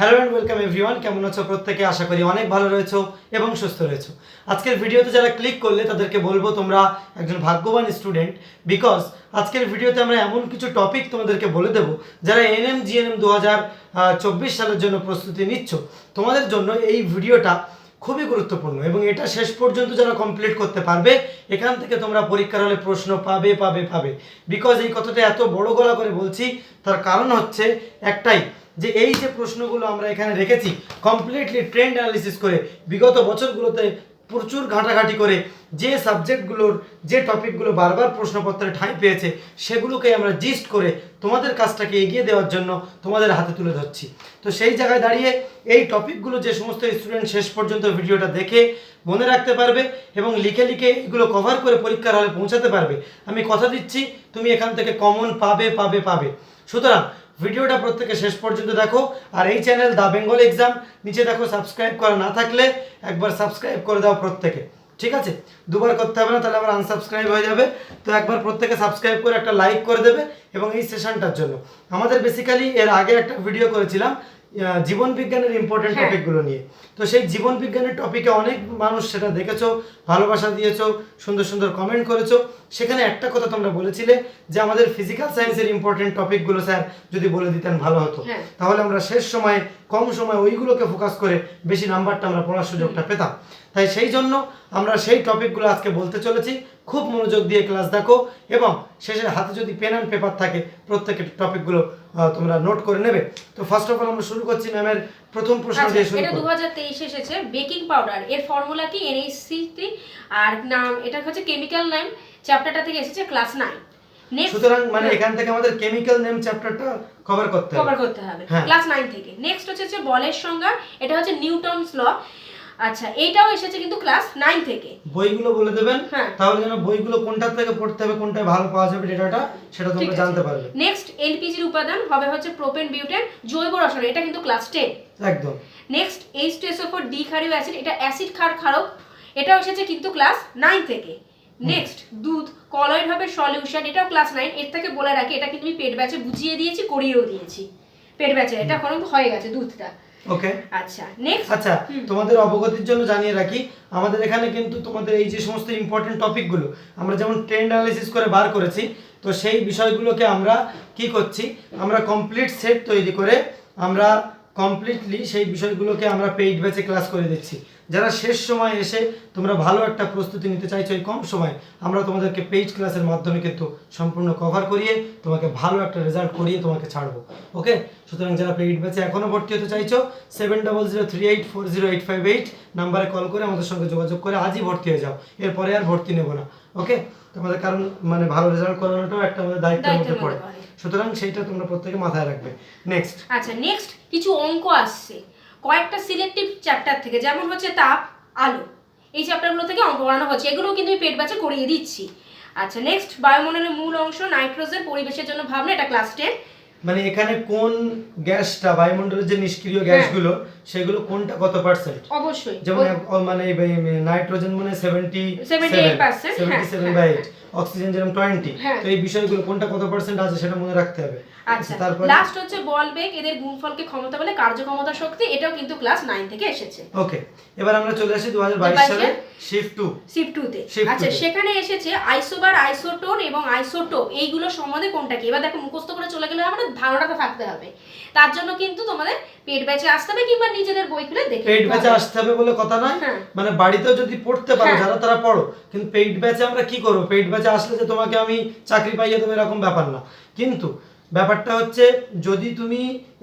Hello and welcome everyone কেমন আছো প্রত্যেকে? আশা করি অনেক ভালো রয়েছো এবং সুস্থ রয়েছো। আজকের ভিডিওতে যারা ক্লিক করলে তাদেরকে বলব তোমরা একজন ভাগ্যবান স্টুডেন্ট বিকজ আজকের ভিডিওতে আমরা এমন কিছু টপিক তোমাদেরকে বলে দেবো যারা এনএম জিএনএম দু হাজার চব্বিশ সালের জন্য প্রস্তুতি নিচ্ছ। তোমাদের জন্য এই ভিডিওটা খুবই গুরুত্বপূর্ণ এবং এটা শেষ পর্যন্ত যারা কমপ্লিট করতে পারবে, এখান থেকে তোমরা পরীক্ষার হলে প্রশ্ন পাবে পাবে পাবে। বিকজ এই কথাটা এত বড় গলা করে বলছি, তার কারণ হচ্ছে একটাই। যে এই যে প্রশ্নগুলো আমরা এখানে রেখেছি কমপ্লিটলি ট্রেন্ড অ্যানালিসিস করে বিগত বছরগুলোতে প্রচুর ঘাটাঘাটি করে যে সাবজেক্টগুলোর যে টপিকগুলো বারবার প্রশ্নপত্রে ঠাঁই পেয়েছে, সেগুলোকে আমরা জিস্ট করে তোমাদের কাজটাকে এগিয়ে দেওয়ার জন্য তোমাদের হাতে তুলে ধরছি। তো সেই জায়গায় দাঁড়িয়ে এই টপিকগুলো যে সমস্ত স্টুডেন্ট শেষ পর্যন্ত ভিডিওটা দেখে মনে রাখতে পারবে এবং লিখে লিখে এগুলো কভার করে পরীক্ষার হলে পৌঁছাতে পারবে, আমি কথা দিচ্ছি, তুমি এখান থেকে কমন পাবে পাবে পাবে। সুতরাং ভিডিওটা প্রত্যেকে শেষ পর্যন্ত দেখো। আর এই চ্যানেল দা বেঙ্গল এক্সাম, নিচে দেখো সাবস্ক্রাইব করা না থাকলে একবার সাবস্ক্রাইব করে দাও প্রত্যেকে। ঠিক আছে? দুবার করতে হবে না, তাহলে আবার আনসাবস্ক্রাইব হয়ে যাবে। তো একবার প্রত্যেকে সাবস্ক্রাইব করে একটা লাইক করে দেবে এবং এই সেশনটার জন্য। আমাদের বেসিক্যালি এর আগে একটা ভিডিও করেছিলাম জীবন বিজ্ঞানের ইম্পর্টেন্ট হ্যাঁ। টপিকগুলো নিয়ে। তো সেই জীবন বিজ্ঞানের টপিকে অনেক মানুষ সেটা দেখেছ ভালোবাসা দিয়েছ সুন্দর সুন্দর কমেন্ট করেছ। সেখানে একটা কথা তোমরা বলেছিলে যে আমাদের ফিজিক্যাল সায়েন্সের ইম্পর্টেন্ট টপিকগুলো স্যার যদি বলে দিতেন ভালো হতো। হ্যাঁ। তাহলে আমরা শেষ সময়ে কম সময় ওইগুলোকে ফোকাস করে বেশি নাম্বারটা আমরা পড়ার সুযোগটা পেতাম। তাই সেই জন্য আমরা সেই টপিকগুলো আজকে বলতে চলেছি। খুব মনোযোগ দিয়ে ক্লাস দেখো এবং শেষে হাতে যদি পেন অ্যান্ড পেপার থাকে প্রত্যেকের টপিকগুলো তোমরা নোট করে নেবে। তো ফার্স্ট অফ অল আমরা শুরু করছি ম্যামের প্রথম প্রশ্ন আচ্ছা দিয়ে শুরু এটা করব। দু হাজার তেইশে এসেছে বেকিং পাউডার। এর ফর্মুলা কি? এনএইচসি আর নাম এটা হচ্ছে কেমিক্যাল নেম চ্যাপ্টারটা থেকে এসেছে ক্লাস নাইন নেক্সট সুতরাং মানে এখান থেকে আমাদের কেমিক্যাল নেম চ্যাপ্টারটা কভার করতে হবে। কভার করতে হবে। হ্যাঁ। ক্লাস নাইন থেকে। নেক্সট হচ্ছে বলের সংজ্ঞা এটা হচ্ছে নিউটনস ল আচ্ছা এইটাও এসেছে কিন্তু ক্লাস নাইন থেকে। বইগুলো বলে দেবেন হ্যাঁ। তাহলে যেন বইগুলো কোনটা থেকে পড়তে হবে কোনটায় ভালো পাওয়া যাবে ডেটাটা সেটা তোমরা জানতে পারবে। নেক্সট এলপিজির উপাদান হবে হচ্ছে প্রোপেন বিউটেন জৈব রসায়ন এটা কিন্তু ক্লাস টেন একদম। Next H two SO four D ক্ষারীয় acid এটা অ্যাসিড ক্ষার ক্ষারক এটাও এসেছে কিন্তু ক্লাস নাইন থেকে। নেক্সট দুধ কলয়েড হবে সলিউশন এটাও ক্লাস নাইন এর থেকে বলে রাখি এটা কিন্তু আমি পেট ব্যাচে বুঝিয়ে দিয়েছি করিয়েও দিয়েছি। পেট ব্যাচে এটা এখন হয়ে গেছে দুধটা। ওকে আচ্ছা নেক্সট আচ্ছা তোমাদের অবগতির জন্য জানিয়ে রাখি আমাদের এখানে কিন্তু তোমাদের এই যে সমস্ত ইম্পর্টেন্ট টপিকগুলো আমরা যেমন ট্রেন্ড অ্যানালিসিস করে বার করেছি তো সেই বিষয়গুলোকে আমরা কি করছি আমরা কমপ্লিট সেট তৈরি করে আমরা কমপ্লিটলি সেই বিষয়গুলোকে আমরা পেইড ব্যাচে ক্লাস করে দিচ্ছি। যারা শেষ সময় এসে তোমরা ভালো একটা প্রস্তুতি নিতে চাইছো এই কম সময় আমরা তোমাদেরকে পেইড ক্লাসের মাধ্যমে কিন্তু সম্পূর্ণ কভার করিয়ে তোমাকে ভালো একটা রেজাল্ট করিয়ে তোমাকে ছাড়বো। ওকে সুতরাং যারা পেইড ব্যাচে এখনও ভর্তি হতে চাইছো seven double zero three eight four zero eight five eight নাম্বারে কল করে আমাদের সঙ্গে যোগাযোগ করে আজই ভর্তি হয়ে যাও। এরপরে আর ভর্তি নেব না। ওকে তোমাদের কারণ মানে ভালো রেজাল্ট করানোটাও একটা আমাদের দায়িত্বের মধ্যে পড়ে। সুতরাং সেইটা তোমরা প্রত্যেকে মাথায় রাখবে। নেক্সট আচ্ছা নেক্সট কিছু অঙ্ক আসছে। কয়েকটা সিলেক্টিভ চ্যাপ্টার থেকে যেমন হচ্ছে তাপ আলো। এই চ্যাপ্টারগুলো থেকে অঙ্ক বানানো হচ্ছে। এগুলো কিন্তু পেট ব্যাচে করিয়ে দিচ্ছি। আচ্ছা নেক্সট বায়ুমণ্ডলের মূল অংশ নাইট্রোজেন পরিবেশের জন্য ভাবনা এটা ক্লাস টেন মানে এখানে কোন গ্যাসটা বায়ুমণ্ডলের যে নিষ্ক্রিয় গ্যাসগুলো সেগুলো কোনটা কত পার্সেন্ট অবশ্যই। যেমন মানে নাইট্রোজেন মানে সেভেন্টি 78% সেভেন্টি সেভেন হ্যাঁ, বাই হ্যাঁ। এইট অক্সিজেন যেরকম টোয়েন্টি হ্যাঁ। তো এই বিষয়গুলো কোনটা কত পার্সেন্ট আছে সেটা মনে রাখতে হবে। আচ্ছা তারপর? লাস্ট হচ্ছে বল বেগ এদের গুণফলকে ক্ষমতা বলে কার্যক্ষমতা শক্তি এটাও কিন্তু ক্লাস নাইন থেকে এসেছে। ওকে এবার আমরা চলে আসি দু হাজার বাইশ? 2022 সালে শিফট টু শিফট টুতে Shift আচ্ছা সেখানে এসেছে আইসোবার আইসোটোন এবং আইসোটোপ এইগুলো সম্বন্ধে কোনটা কি? এবার দেখো মুখস্থ করে চলে গেলে আমাদের ধারণাটা থাকতে হবে। তার জন্য কিন্তু তোমাদের পেট ব্যাচে আসতে হবে কিংবা নিজেদের বই খুলে দেখে পেট ব্যাচে আসতে হবে বলে কথা নয়। হ্যাঁ। মানে বাড়িতেও যদি পড়তে পারো হ্যাঁ। যারা তারা পড়ো কিন্তু পেট ব্যাচে আমরা কি করব? পেট ব্যাচে আসলে যে তোমাকে আমি চাকরি পাইয়ে দেবো এরকম ব্যাপার না। কিন্তু ব্যাপারটা হচ্ছে যদি তুমি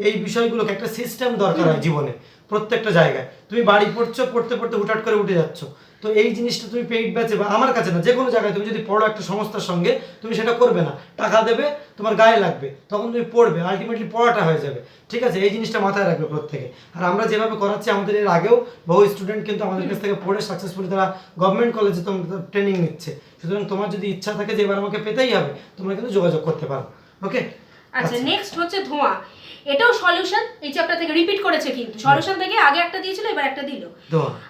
এই বিষয়গুলোকে একটা সিস্টেম দরকার হয় জীবনে প্রত্যেকটা জায়গায় তুমি বাড়ি পড়ছো পড়তে পড়তে হুটহাট করে উঠে যাচ্ছ। তো এই জিনিসটা তুমি পেইড ব্যাচে বা আমার কাছে না যে কোনো জায়গায় তুমি যদি পড়ো একটা সংস্থার সঙ্গে, তুমি সেটা করবে না। টাকা দেবে, তোমার গায়ে লাগবে, তখন তুমি পড়বে আলটিমেটলি পড়াটা হয়ে যাবে। ঠিক আছে? এই জিনিসটা মাথায় রাখবে প্রত্যেকে। আর আমরা যেভাবে করাচ্ছি, আমাদের এর আগেও বহু স্টুডেন্ট কিন্তু আমাদের কাছ থেকে পড়ে সাকসেসফুলি তারা গভর্নমেন্ট কলেজে তোমাদের ট্রেনিং নিচ্ছে। সুতরাং তোমার যদি ইচ্ছা থাকে যে এবার আমাকে পেতেই হবে, তোমরা কিন্তু যোগাযোগ করতে পারো। ওকে আচ্ছা নেক্সট হচ্ছে ধোঁয়া। এটাও সলিউশন এই চ্যাপ্টার থেকে রিপিট করেছে কিন্তু। সলিউশন থেকে আগে একটা দিয়েছিল এবার একটা দিল।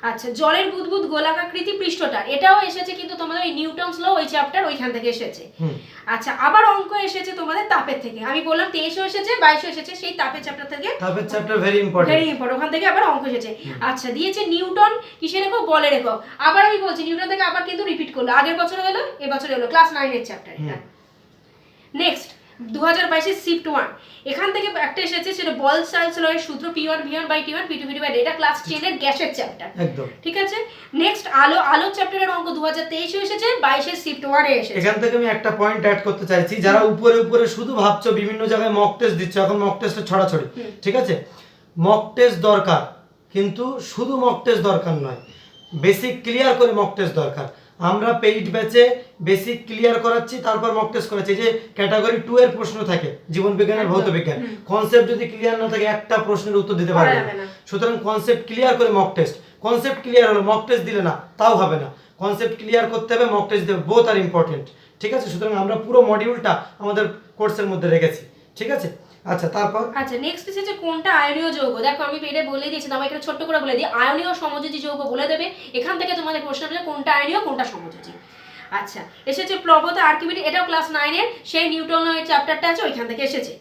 আচ্ছা জলের বুদবুদ গোলাকাকৃতি পৃষ্ঠটা এটাও এসেছে কিন্তু তোমাদের ওই নিউটনস ল ওই চ্যাপ্টার ওইখান থেকে এসেছে। আচ্ছা আবার অঙ্ক এসেছে তোমাদের তাপের থেকে। আমি বললাম তেইশও এসেছে বাইশও এসেছে সেই তাপের চ্যাপ্টার থেকে তারপর chapter very important very important ওখান থেকে আবার অঙ্ক এসেছে। আচ্ছা দিয়েছে নিউটন কিসে রেখো? বলে রেখো। আবার আমি বলছি নিউটন থেকে আবার কিন্তু রিপিট করল। আগের বছর হলো এবছর হলো ক্লাস নাইনের চ্যাপ্টার এটা। নেক্সট দু হাজার বাইশের শিফট ওয়ান এখান থেকে একটা এসেছে সেটা বল চার্লস লয়ের সূত্র P one V one by T one P two V two by এটা ক্লাস টেনের গ্যাসের চ্যাপ্টার ঠিক আছে? নেক্সট আলো আলো চ্যাপ্টারের অঙ্ক দু হাজার তেইশে এসেছে বাইশের শিফট ওয়ানে এসেছে। এখান থেকে আমি একটা পয়েন্ট অ্যাড করতে চাইছি যারা উপরে উপরে শুধু ভাবছ বিভিন্ন জায়গায় মক টেস্ট দিচ্ছ এখন মক টেস্টে ছড়াছড়ি। ঠিক আছে? মক টেস্ট দরকার কিন্তু শুধু মক টেস্ট দরকার নয় বেসিক ক্লিয়ার করে মক টেস্ট দরকার। আমরা পেইড ব্যাচে বেসিক ক্লিয়ার করাচ্ছি তারপর মক টেস্ট করাচ্ছি। যে ক্যাটাগরি টু এর প্রশ্ন থাকে জীবন বিজ্ঞানের ভৌত বিজ্ঞান। কনসেপ্ট যদি ক্লিয়ার না থাকে একটা প্রশ্নের উত্তর দিতে পারবে না। সুতরাং কনসেপ্ট ক্লিয়ার করে মক টেস্ট কনসেপ্ট ক্লিয়ার হলো মক টেস্ট দিলে না তাও হবে না। কনসেপ্ট ক্লিয়ার করতে হবে মক টেস্ট দেবে। বোথ আর ইম্পর্টেন্ট ঠিক আছে? সুতরাং আমরা পুরো মডিউলটা আমাদের কোর্সের মধ্যে রেখেছি। ঠিক আছে? আচ্ছা তারপর? আচ্ছা নেক্সট এসেছে কোনটা আয়নীয় যৌগ? দেখো আমি পেটে বলে দিয়েছি তোমাকে একটা ছোট্ট করে বলে দিই। আয়নীয় সমযোজী যৌগ বলে দেবে। এখান থেকে তোমাদের প্রশ্ন হবে কোনটা আয়নীয় কোনটা সমযোজী। আচ্ছা এসেছে প্লবতা আর্কিমিডি এটাও ক্লাস নাইনের সেই নিউটনের চ্যাপ্টারটা আছে ওইখান থেকে এসেছে।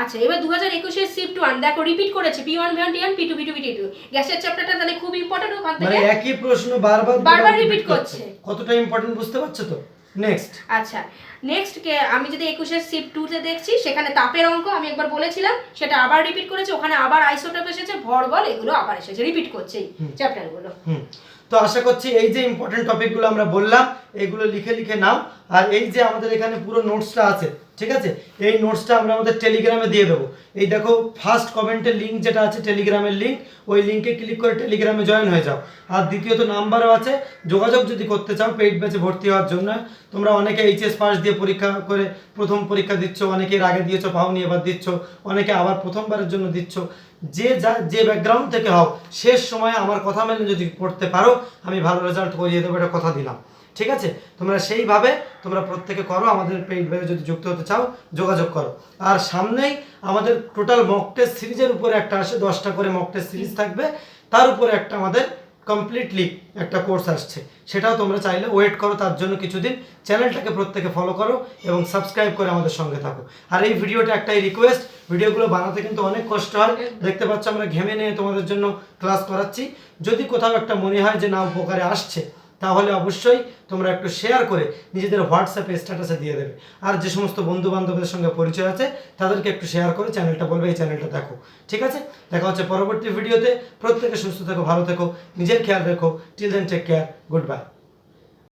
আচ্ছা এবার দু হাজার একুশের শিফট ওয়ান দেখো রিপিট করেছে P one V one T one P two P two P two গ্যাসের চ্যাপ্টারটা তাহলে খুব ইম্পর্টেন্ট ওখান মানে থেকে একই প্রশ্ন বারবার বারবার repeat করছে। কতটা ইম্পর্টেন্ট বুঝতে পারছ তো? নেক্সট আচ্ছা নেক্সট কে আমি যদি একুশের শিফট টুতে দেখছি সেখানে তাপের অঙ্ক আমি একবার বলেছিলাম সেটা আবার রিপিট করেছে ওখানে আবার আইসোটোপ এসেছে ভর বল এগুলো আবার এসেছে রিপিট করছে চ্যাপ্টার। চ্যাপ্টারগুলো হুম। তো আশা করছি এই যে ইম্পর্টেন্ট টপিকগুলো আমরা বললাম এগুলো লিখে লিখে নাও আর এই যে আমাদের এখানে পুরো নোটসটা আছে ঠিক আছে? এই নোটসটা আমরা আমাদের টেলিগ্রামে দিয়ে দেবো। এই দেখো ফার্স্ট কমেন্টের লিঙ্ক যেটা আছে টেলিগ্রামের লিঙ্ক ওই লিঙ্কে ক্লিক করে টেলিগ্রামে জয়েন হয়ে যাও। আর দ্বিতীয়ত নাম্বারও আছে, যোগাযোগ যদি করতে চাও পেইড ব্যাচে ভর্তি হওয়ার জন্য। তোমরা অনেকে এইচএস পাস দিয়ে পরীক্ষা করে প্রথম পরীক্ষা দিচ্ছ, অনেকে এর আগে দিয়েছ পাওনি এবার দিচ্ছ, অনেকে আবার প্রথমবারের জন্য দিচ্ছ। যে যা, যে ব্যাকগ্রাউন্ড থেকে হও, শেষ সময়ে আমার কথা মেনে যদি পড়তে পারো, আমি ভালো রেজাল্ট করিয়ে দেবো, এটা কথা দিলাম। ঠিক আছে? তোমরা সেইভাবে তোমরা প্রত্যেকে করো, আমাদের পেইড ব্যাচে যদি যুক্ত হতে চাও, যোগাযোগ করো। আর সামনেই আমাদের টোটাল মক টেস্ট সিরিজের উপরে একটা আসে, দশটা করে মক টেস্ট সিরিজ থাকবে। তার উপরে একটা আমাদের কমপ্লিটলি একটা কোর্স আসছে। সেটাও তোমরা চাইলে ওয়েট করো, তার জন্য কিছুদিন। চ্যানেলটাকে প্রত্যেকে ফলো করো এবং সাবস্ক্রাইব করে আমাদের সঙ্গে থাকো। আর এই ভিডিওটা একটাই রিকোয়েস্ট ভিডিওগুলো বানাতে কিন্তু অনেক কষ্ট হয়। দেখতে পাচ্ছ আমরা ঘেমে নিয়ে তোমাদের জন্য ক্লাস করাচ্ছি। যদি কোথাও একটা মনে হয় যে না, উপকারে আসছে তাহলে অবশ্যই তোমরা একটু শেয়ার করে নিজেদের হোয়াটসঅ্যাপে স্ট্যাটাসে দিয়ে দেবে। আর যে সমস্ত বন্ধু বান্ধবদের সঙ্গে পরিচয় আছে, তাদেরকে একটু শেয়ার করে চ্যানেলটা বলবে, এই চ্যানেলটা দেখো। ঠিক আছে? দেখা হচ্ছে পরবর্তী ভিডিওতে প্রত্যেকে সুস্থ থেকো, ভালো থেকো, নিজের খেয়াল রেখো। Till then take care good bye